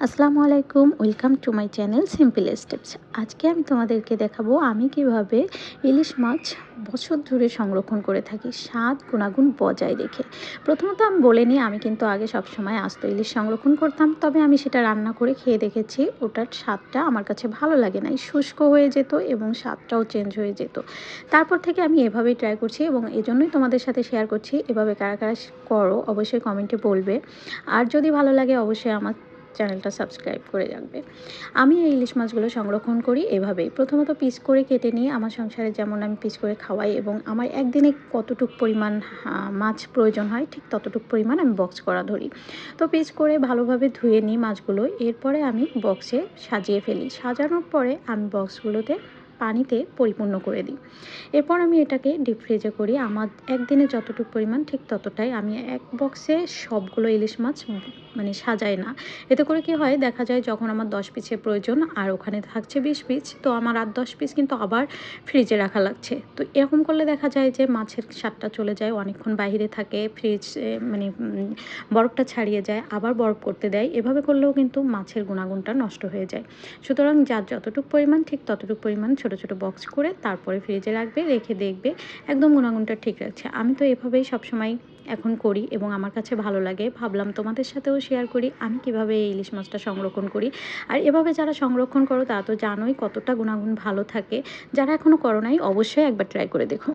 আসসালামু আলাইকুম, welcome to my channel simple steps. আজকে আমি তোমাদেরকে দেখাবো আমি কীভাবে ইলিশ মাছ বছর ধরে সংরক্ষণ করে থাকি, স্বাদ গুণাগুণ বজায় রেখে। প্রথমত আমি বলে নিই, আমি কিন্তু আগে সবসময় আস্ত ইলিশ সংরক্ষণ করতাম, তবে আমি সেটা রান্না করে খেয়ে দেখেছি, ওটার স্বাদটা আমার কাছে ভালো লাগে না শুষ্ক হয়ে যেত এবং স্বাদটাও চেঞ্জ হয়ে যেত। তারপর থেকে আমি এভাবেই ট্রাই করছি এবং এজন্যই তোমাদের সাথে শেয়ার করছি, এভাবে কারা কারা করো অবশ্যই কমেন্টে বলবে। আর যদি ভালো লাগে, অবশ্যই আমার চ্যানেলটা সাবস্ক্রাইব করে রাখবে। আমি এই ইলিশ মাছগুলো সংরক্ষণ করি এভাবেই। প্রথমত পিস করে কেটে নিয়ে আমার সংসারে যেমন আমি পিস করে খাওয়াই এবং আমার একদিনে কতটুক পরিমাণ মাছ প্রয়োজন হয়, ঠিক ততটুক পরিমাণ আমি বক্স করা ধরি। তো পিস করে ভালোভাবে ধুয়ে নিই মাছগুলো। এরপরে আমি বক্সে সাজিয়ে ফেলি। সাজানোর পরে আমি বক্সগুলোতে পানিতে পরিপূর্ণ করে দিই। এরপর আমি এটাকে ডিপ ফ্রিজে করি। আমার একদিনে যতটুকু পরিমাণ, ঠিক ততটাই। আমি এক বক্সে সবগুলো ইলিশ মাছ মানে সাজাই না। এতে করে কি হয়, দেখা যায় যখন আমার দশ পিসের প্রয়োজন আর ওখানে থাকছে বিশ পিস, তো আমার আর দশ পিস কিন্তু আবার ফ্রিজে রাখা লাগছে। তো এরকম করলে দেখা যায় যে মাছের স্বাদটা চলে যায়, অনেকক্ষণ বাইরে থাকে ফ্রিজ মানে বরফটা ছাড়িয়ে যায়, আবার বরফ করতে দেয়। এভাবে করলেও কিন্তু মাছের গুণাগুণটা নষ্ট হয়ে যায়। সুতরাং যার যতটুকু পরিমাণ, ঠিক ততটুকু পরিমাণ ছোট ছোট বক্স করে তারপরে ফ্রিজে রাখবে, রেখে দেখবে, একদম গুণাগুণটা ঠিক রাখছে আমি তো এভাবেই সবসময় এখন করি এবং আমার কাছে ভালো লাগে। ভাবলাম তোমাদের সাথেও শেয়ার করি, আমি কীভাবে এই ইলিশ মাছটা সংরক্ষণ করি। আর এভাবে যারা সংরক্ষণ করো তা তো জানোই কতটা গুণাগুণ ভালো থাকে। যারা এখনও করো নাই, অবশ্যই একবার ট্রাই করে দেখো।